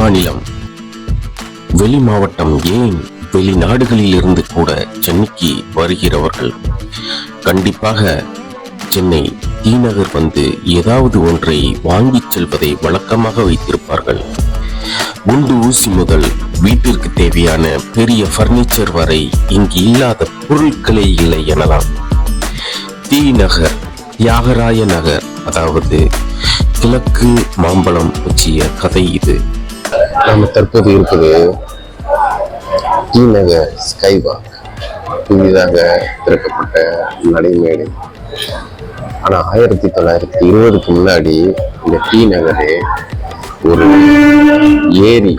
மாநிலம். வெளி மாவட்டம் ஏன் வெளிநாடுகளில் இருந்து கூட சென்னைக்கு வருகிறவர்கள்? கண்டிப்பாக சென்னை தீநகர் வந்து ஏதாவது ஒன்றை வாங்கிச் செல்வதை வழக்கமாக வைத்திருப்பார்கள். குண்டு ஊசி முதல் வீட்டிற்கு தேவையான பெரிய பர்னிச்சர் வரை இங்கு இல்லாத பொருட்களே இல்லை எனலாம். தீநகர் தியாகராய நகர் அதாவது கிழக்கு மாம்பழம் பற்றிய கதை இது. நம்ம தற்போது இருப்பது டி நகர் ஸ்கைவாக் புதிதாக திறக்கப்பட்ட நடைமேடை. ஆனால் ஆயிரத்தி தொள்ளாயிரத்தி இருபதுக்கு முன்னாடி இந்த டி நகரே ஒரு ஏரி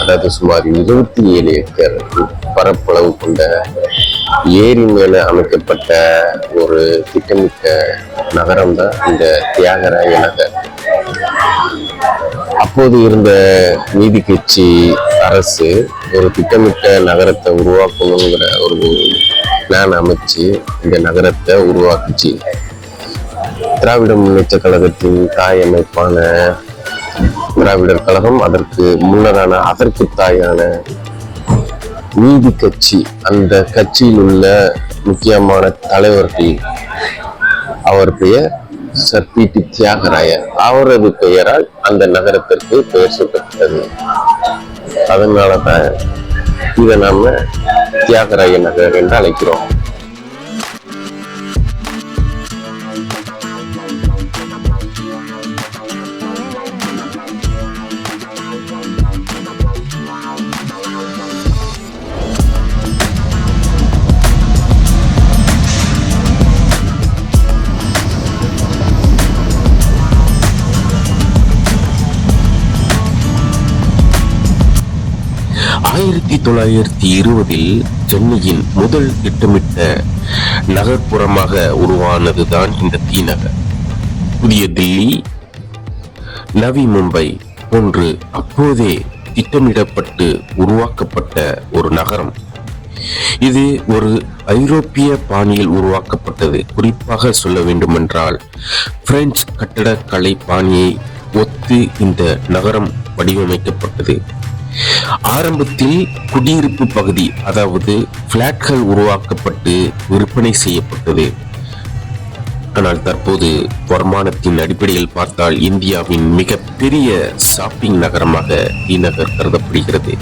அதாவது சுமார் இருபத்தி ஏழு ஏக்கர் பரப்பளவு கொண்ட ஏரி மேலே அமைக்கப்பட்ட ஒரு திட்டமிட்ட நகரம் தான் இந்த தியாகராய நகர். அப்போது இருந்த நீதி கட்சி அரசு ஒரு திட்டமிட்ட நகரத்தை உருவாக்கணுங்கிற ஒரு பிளான் அமைச்சு இந்த நகரத்தை உருவாக்குச்சு. திராவிட முன்னேற்ற கழகத்தின் தாய் அமைப்பான திராவிடர் கழகம் அதற்கு முன்னரான அதற்கு தாயான நீதி கட்சி. அந்த கட்சியில் உள்ள முக்கியமான தலைவர்கள் அவர் பெயர் தியாகராயர் அவரது பெயரால் அந்த நகரத்திற்கு பெயர் சூட்டப்பட்டது அதனால தான் இதை நாம தியாகராய நகர் என்று அழைக்கிறோம். ஆயிரத்தி தொள்ளாயிரத்தி இருபதில் சென்னையின் முதல் திட்டமிட்ட நகர்ப்புறமாக உருவானதுதான் இந்த தீநகர் புதிய தில்லி நவி மும்பை போன்று அப்போதே திட்டமிடப்பட்டு உருவாக்கப்பட்ட ஒரு நகரம். இது ஒரு ஐரோப்பிய பாணியில் உருவாக்கப்பட்டது. குறிப்பாக சொல்ல வேண்டுமென்றால் பிரெஞ்சு கட்டடக்கலை பாணியை ஒத்து இந்த நகரம் வடிவமைக்கப்பட்டது. ஆரம்பத்தில் குடியிருப்பு பகுதி அதாவது பிளாட்கள் உருவாக்கப்பட்டு விற்பனை செய்யப்பட்டது. ஆனால் தற்போது வருமானத்தின் அடிப்படையில் பார்த்தால் இந்தியாவின் மிகப்பெரிய ஷாப்பிங் நகரமாக இந்நகர் கருதப்படுகிறது.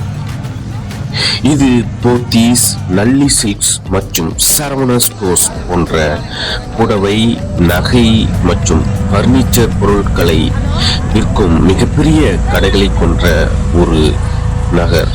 இது போத்தீஸ் நல்லி சில்க்ஸ் மற்றும் சரவண ஸ்டோர்ஸ் போன்ற புடவை நகை மற்றும் பர்னிச்சர் பொருட்களை விற்கும் மிகப்பெரிய கடைகளை கொன்ற ஒரு நகர்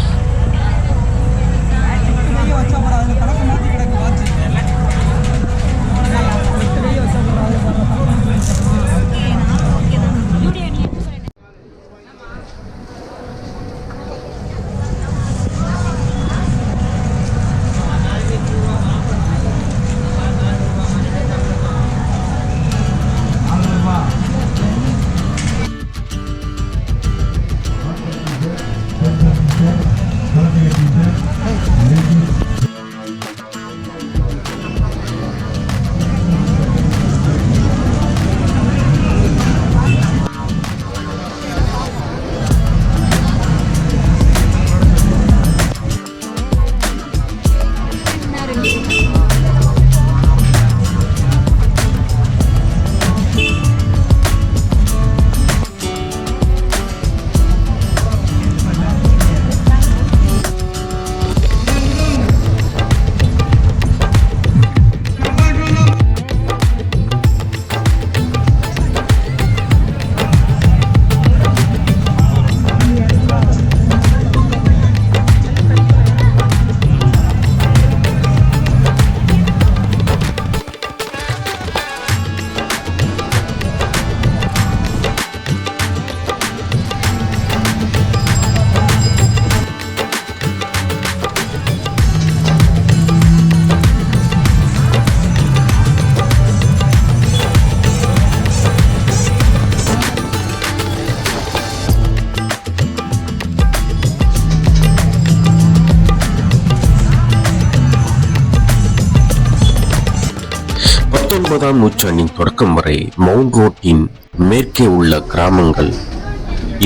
பத்தொன்பதாம் நூற்றாண்டின் தொடக்கம் வரை மவுண்ட் ரோட்டின் மேற்கே உள்ள கிராமங்கள்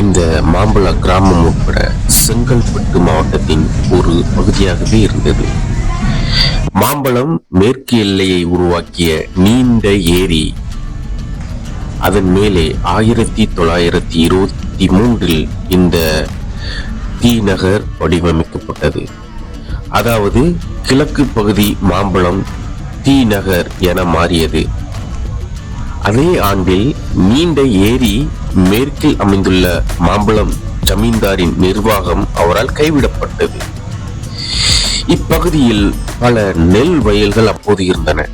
இந்த மாம்பழ கிராமம் உட்பட செங்கல்பட்டு மாவட்டத்தின் ஒரு பகுதியாகவே இருந்தது. மாம்பழம் மேற்கு எல்லையை உருவாக்கிய நீண்ட ஏரி அதன் மேலே ஆயிரத்தி தொள்ளாயிரத்தி இருபத்தி மூன்றில் இந்த டி நகர் வடிவமைக்கப்பட்டது. அதாவது கிழக்கு பகுதி மாம்பழம் தி நகர் என மாறியது. அதே ஆண்டில் நீண்ட ஏரி மேற்கில் அமைந்துள்ள மாம்பழம் ஜமீன்தாரின் நிர்வாகம் அவரால் கைவிடப்பட்டது. இப்பகுதியில் பல நெல் வயல்கள் அப்போது இருந்தன.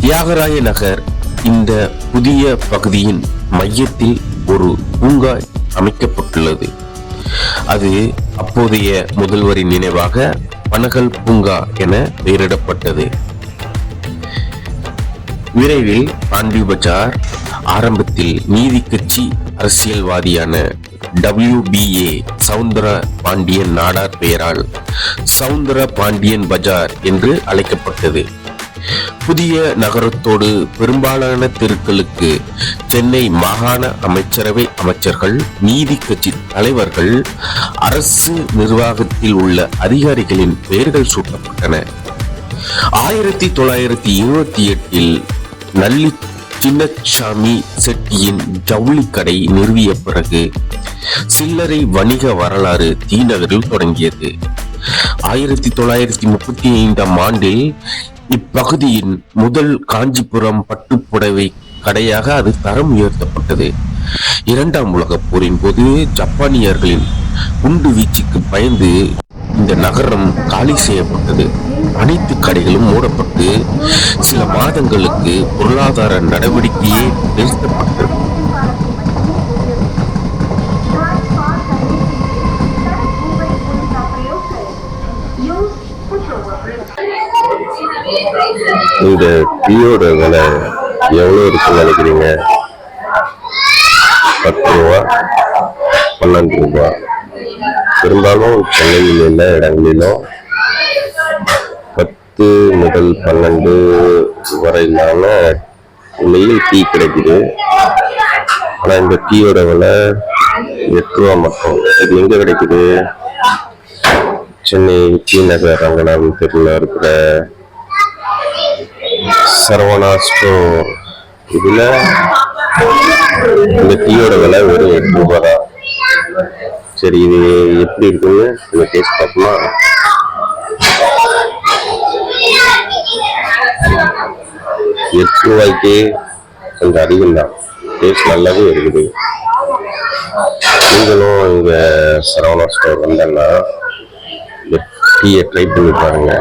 தியாகராய நகர் இந்த புதிய பகுதியின் மையத்தில் ஒரு பூங்கா அமைக்கப்பட்டுள்ளது. அது அப்போதைய முதல்வரின் நினைவாக பனகல் பூங்கா என பெயரிடப்பட்டது. விரைவில் பாண்டி பஜார் ஆரம்பத்தில் நீதி கட்சி அரசியல்வாதியான டபிள்யூபிஏ சவுந்தர பாண்டியன் நாடார் பெயரால் சவுந்தர பாண்டியன் பஜார் என்று அழைக்கப்பட்டது. புதிய நகரத்தோடு பெரும்பாலான தெருக்களுக்கு சென்னை மாகாண அமைச்சரவை அமைச்சர்கள் நீதி கட்சி தலைவர்கள் அரசு நிர்வாகத்தில் உள்ள அதிகாரிகளின் பெயர்கள் சூட்டப்பட்டன. ஆயிரத்தி தொள்ளாயிரத்தி இருபத்தி எட்டில் நல்லி சின்னசாமி செட்டியின் ஜவுளி கடை நிறுவிய பிறகு சில்லறை வணிக வரலாறு தீநகரில் தொடங்கியது. ஆயிரத்தி தொள்ளாயிரத்தி முப்பத்தி ஐந்தாம் ஆண்டில் இப்பகுதியின் முதல் காஞ்சிபுரம் பட்டுப்புடவை கடையாக அது தரம் உயர்த்தப்பட்டது. இரண்டாம் உலகப் போரின் போது ஜப்பானியர்களின் குண்டு வீச்சுக்கு பயந்து இந்த நகரம் காலி செய்யப்பட்டது. அனைத்து கடைகளும் மூடப்பட்டு சில மாதங்களுக்கு பொருளாதார நடவடிக்கையே நிறுத்தப்பட்டது இந்த டீயோட விலை எவ்வளோ இருக்குன்னு நினைக்கிறீங்க? பத்து ரூபா பன்னெண்டு ரூபா. பெரும்பாலும் சென்னையில் உள்ள இடங்களிலும் பத்து முதல் பன்னெண்டு வரையிலான விலையில் டீ கிடைக்குது. ஆனால் இந்த டீயோட விலை எட்டு ரூபா மட்டும். இது எங்கே கிடைக்குது? சென்னை டி நகர் ரங்கநாதன் தெருவில் இருக்கிற சரவணா ஸ்டோர் இதுல இந்த டீயோட விலை வெறும் எட்டு ரூபாய் தான். சரி இது எப்படி இருக்குன்னு இந்த டேஸ்ட் பார்ப்போமா? எட்டு ரூபாய்க்கு கொஞ்சம் அதிகம் தான். டேஸ்ட் நல்லாவே இருக்குது. நீங்களும் இங்கே சரவணா ஸ்டோர் வந்தேன்னா இந்த டீயை ட்ரை பண்ணி பாருங்க.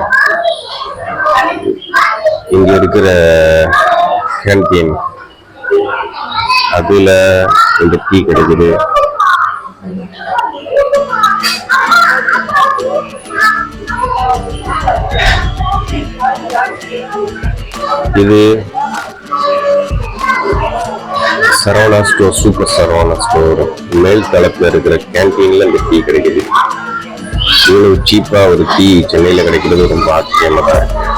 இங்க இருக்கிற கேன்டீன் அதுல இந்த டீ கிடைக்குது. இது Saravana store super Saravana store மேல் தளத்தில் இருக்கிற கேன்டீனில் இந்த டீ கிடைக்குது. இவ்வளவு சீப்பா ஒரு டீ சென்னையில கிடைக்கிறது ரொம்ப ஆச்சரியமாக தான் இருக்குது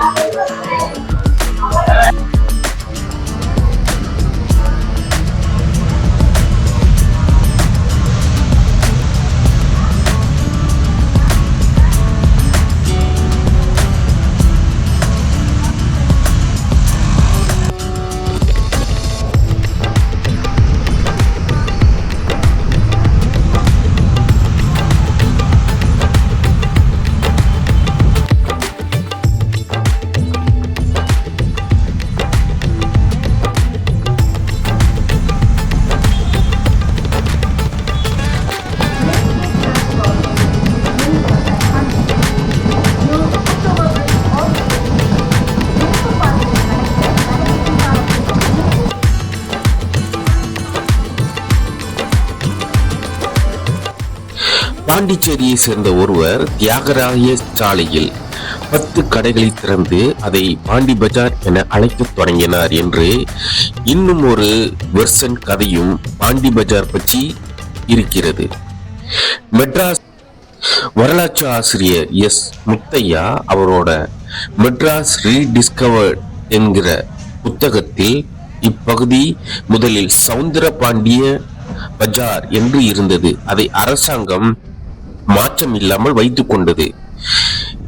பாண்டிச்சேரியை சேர்ந்த ஒருவர் தியாகராய சாலையில் பத்து கடைகளை திறந்து அதை பாண்டி பஜார் என அழைக்க தொடங்கினார் என்று இன்னும் ஒரு வெர்சன் கதையும் பாண்டி பஜார் பற்றி இருக்கிறது. மெட்ராஸ் வரலாற்று ஆசிரியர் எஸ். முத்தையா அவரோட மெட்ராஸ் ரீடிஸ்கவர்ட் என்கிற புத்தகத்தில் இப்பகுதி முதலில் சவுந்தர பாண்டிய பஜார் என்று இருந்தது. அதை அரசாங்கம் மாற்றம் இல்லாமல் வைத்துக் கொண்டது.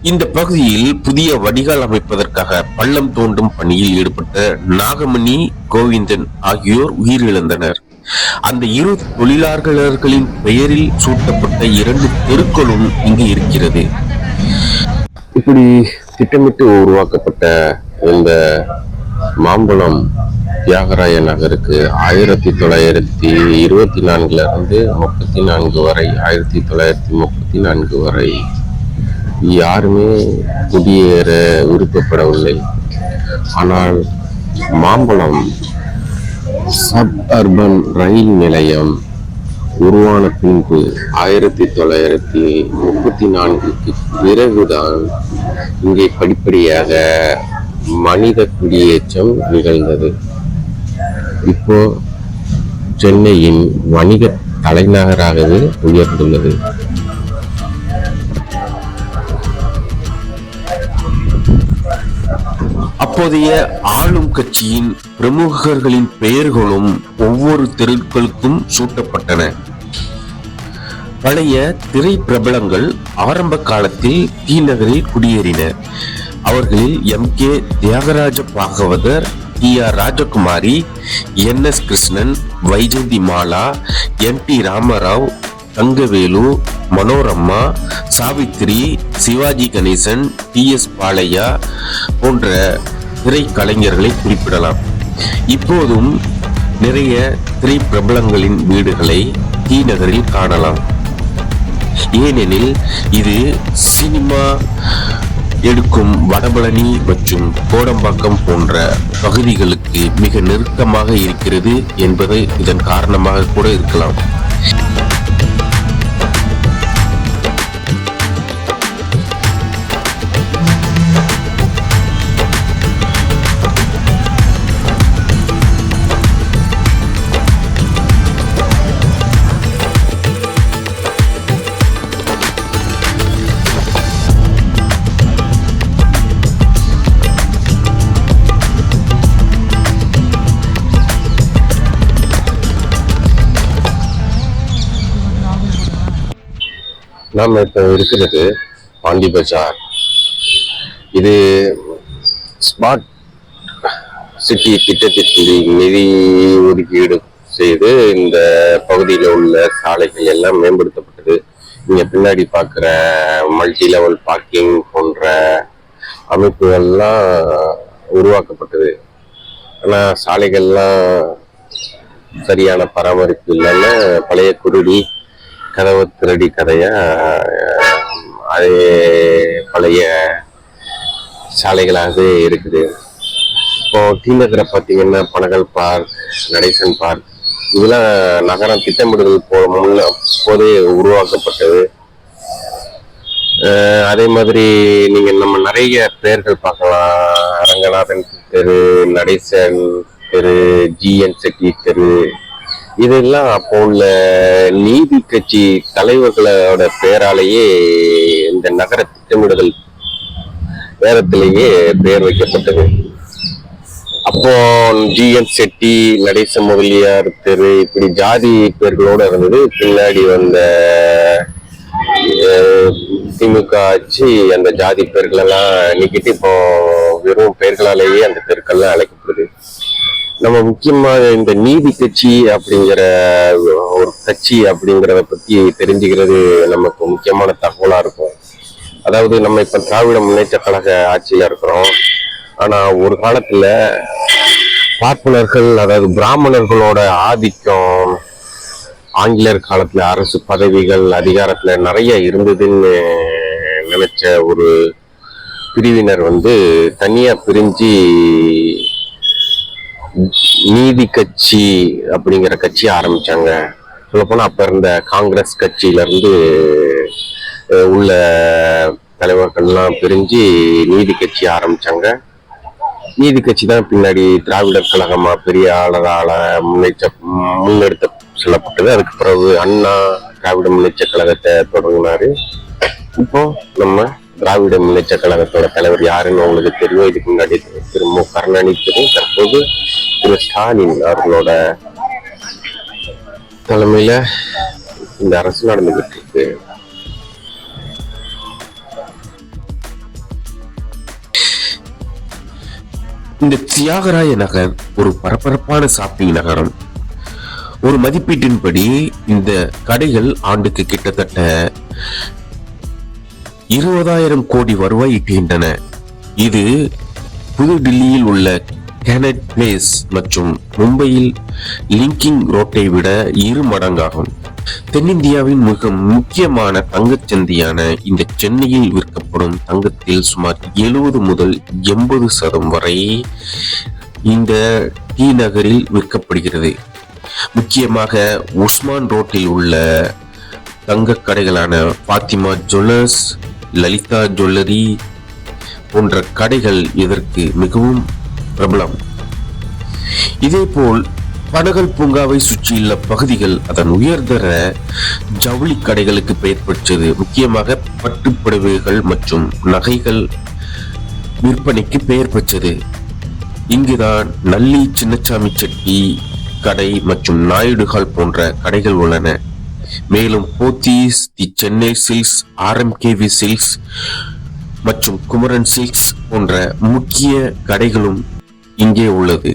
இந்த பகுதியில் புதிய வடிகால் அமைப்பதற்காக பள்ளம் தோண்டும் பணியில் ஈடுபட்ட நாகமணி கோவிந்தன் ஆகியோர் உயிரிழந்தனர். அந்த இரு தொழிலாளர்களின் பெயரில் சூட்டப்பட்ட இரண்டு தெருக்களும் இங்கு இருக்கிறது. இப்படி திட்டமிட்டு உருவாக்கப்பட்ட இந்த மாம்பழம் தியாகராய நகருக்கு ஆயிரத்தி தொள்ளாயிரத்தி இருபத்தி நான்குல இருந்து முப்பத்தி நான்கு வரை ஆயிரத்தி தொள்ளாயிரத்தி முப்பத்தி நான்கு வரை. யாருமே குடியேற விருப்பப்படவில்லை. ஆனால் மாம்பழம் சப் அர்பன் ரயில் நிலையம் உருவான பின்பு ஆயிரத்தி தொள்ளாயிரத்தி முப்பத்தி நான்குக்கு பிறகுதான் இங்கே படிப்படியாக மனித குடியேற்றம் நிகழ்ந்தது. இப்போ சென்னையின் வணிக தலைநகராகவே உயர்ந்துள்ளது. அப்போதைய ஆளும் கட்சியின் பிரமுகர்களின் பெயர்களும் ஒவ்வொரு தெருக்களுக்கும் சூட்டப்பட்டன. பழைய திரை பிரபலங்கள் ஆரம்ப காலத்தில் டி நகரில் குடியேறினர் அவர்களில் M K Thyagaraja Bhagavathar T R Rajakumari N S Krishnan Vyjayanthimala M T Ramarao Thangavelu Manorama Savitri Sivaji Ganesan T S Balaiah போன்ற திரைக்கலைஞர்களை குறிப்பிடலாம். இப்போதும் நிறைய திரை பிரபலங்களின் வீடுகளை டி நகரில் காணலாம். ஏனெனில் இது சினிமா எடுக்கும் வடபழனி மற்றும் கோடம்பாக்கம் போன்ற பகுதிகளுக்கு மிக நெருக்கமாக இருக்கிறது என்பது இதன் காரணமாக கூட இருக்கலாம். நாம் இப்போ இருக்கிறது பாண்டி பஜார் இது ஸ்மார்ட் சிட்டி திட்டத்திற்கு நிதி ஒதுக்கீடு செய்து இந்த பகுதியில் உள்ள சாலைகள் எல்லாம் மேம்படுத்தப்பட்டது. இங்கே பின்னாடி பார்க்குற மல்டி லெவல் பார்க்கிங் போன்ற அமைப்புகள்லாம் உருவாக்கப்பட்டது. ஆனால் சாலைகள்லாம் சரியான பராமரிப்பு இல்லைன்னா பழைய குருடி கதவை திருடி கதையா அதே பழைய சாலைகளாகவே இருக்குது. இப்போ டி பார்த்தீங்கன்னா பனகல் பார்க் நடேசன் பார்க் இதெல்லாம் நகரம் திட்டமிடுதல் போ முன்ன போதே உருவாக்கப்பட்டது. அதே மாதிரி நீங்கள் நம்ம நிறைய பெயர்கள் பார்க்கலாம். அரங்கநாதன் தெரு நடேசன் தெரு ஜிஎன் செட்டி தெரு இதெல்லாம் அப்போ உள்ள நீதி கட்சி தலைவர்களோட பெயராலேயே இந்த நகர திட்டமிடுதல் நேரத்திலேயே பெயர் வைக்கப்பட்டது. அப்போ ஜிஎன் செட்டி நடேச முதலியார் தெரு இப்படி ஜாதி பேர்களோட இருந்தது பின்னாடி வந்த திமுக ஆட்சி அந்த ஜாதி பேர்களெல்லாம் நீக்கிட்டு இப்போ வெறும் பெயர்களாலேயே அந்த தெருக்கள்லாம் அழைக்கப்படுது. நம்ம முக்கியமாக இந்த நீதி கட்சி அப்படிங்கிற ஒரு கட்சி அப்படிங்கிறத பத்தி தெரிஞ்சுக்கிறது நமக்கு முக்கியமான தகவலா இருக்கும். அதாவது நம்ம இப்ப திராவிட முன்னேற்ற கழக ஆட்சியில இருக்கிறோம். ஆனா ஒரு காலத்துல பார்ப்பனர்கள் அதாவது பிராமணர்களோட ஆதிக்கம் ஆங்கிலேயர் காலத்துல அரசு பதவிகள் அதிகாரத்துல நிறைய இருந்ததுன்னு நினைச்ச ஒரு பிரிவினர் வந்து தனியா பிரிஞ்சு நீதி கட்சி அப்படிங்கிற கட்சி ஆரம்பிச்சாங்க. சொல்லப்போனால் அப்ப இருந்த காங்கிரஸ் கட்சியில இருந்து உள்ள தலைவர்கள்லாம் பிரிஞ்சு நீதி கட்சி ஆரம்பிச்சாங்க. நீதி கட்சி தான் பின்னாடி திராவிடர் கழகமா பெரிய ஆளரால முன்னேற்ற முன்னெடுத்த சொல்லப்பட்டது. அதுக்கு பிறகு அண்ணா திராவிட முன்னேற்ற கழகத்தை தொடங்கினாரு. இப்போ நம்ம திராவிட முன்னேற்ற கழகத்தோட தலைவர் யாருன்னு உங்களுக்கு தெரியும். இதுக்கு முன்னாடி திரு மு. கருணாநிதி தெரியும். தற்போது திரு ஸ்டாலின் அவர்களோட தலைமையில இந்த அரசு நடந்துகிட்டு இருக்கு இந்த தியாகராய நகர் ஒரு பரபரப்பான ஷாப்பிங் நகரம். ஒரு மதிப்பீட்டின்படி இந்த கடைகள் ஆண்டுக்கு கிட்டத்தட்ட இருபதாயிரம் கோடி வருவாய் ஈட்டுகின்றன. இது புதுடில்லியில் உள்ள கேனட் பிளேஸ் மற்றும் மும்பையில் லிங்கிங் ரோட்டை விட இரு மடங்காகும். தென்னிந்தியாவின் மிக முக்கியமான தங்கச் சந்தையான இந்த சென்னையில் விற்கப்படும் தங்கத்தில் சுமார் எழுபது முதல் எண்பது சதம் வரை இந்த டி நகரில் விற்கப்படுகிறது. முக்கியமாக உஸ்மான் ரோட்டில் உள்ள தங்கக் கடைகளான பாத்திமா ஜுவல்லர்ஸ் லலிதா ஜுவல்லரி போன்ற கடைகள் இதற்கு மிகவும் பிரபலம். இதேபோல் பனகல் பூங்காவை சுற்றியுள்ள பகுதிகள் அதன் உயர்தர ஜவுளி கடைகளுக்கு பெயர் பெற்றது. முக்கியமாக பட்டுப்புடவைகள் மற்றும் நகைகள் விற்பனைக்கு பெயர் பெற்றது. இங்குதான் நல்லி சின்னசாமி செட்டி கடை மற்றும் நாயுடுகால் போன்ற கடைகள் உள்ளன. மேலும் Pothys the Chennai silks RMKV silks மற்றும் குமரன் சில்க்ஸ் போன்ற முக்கிய கடைகளும் இங்கே உள்ளது.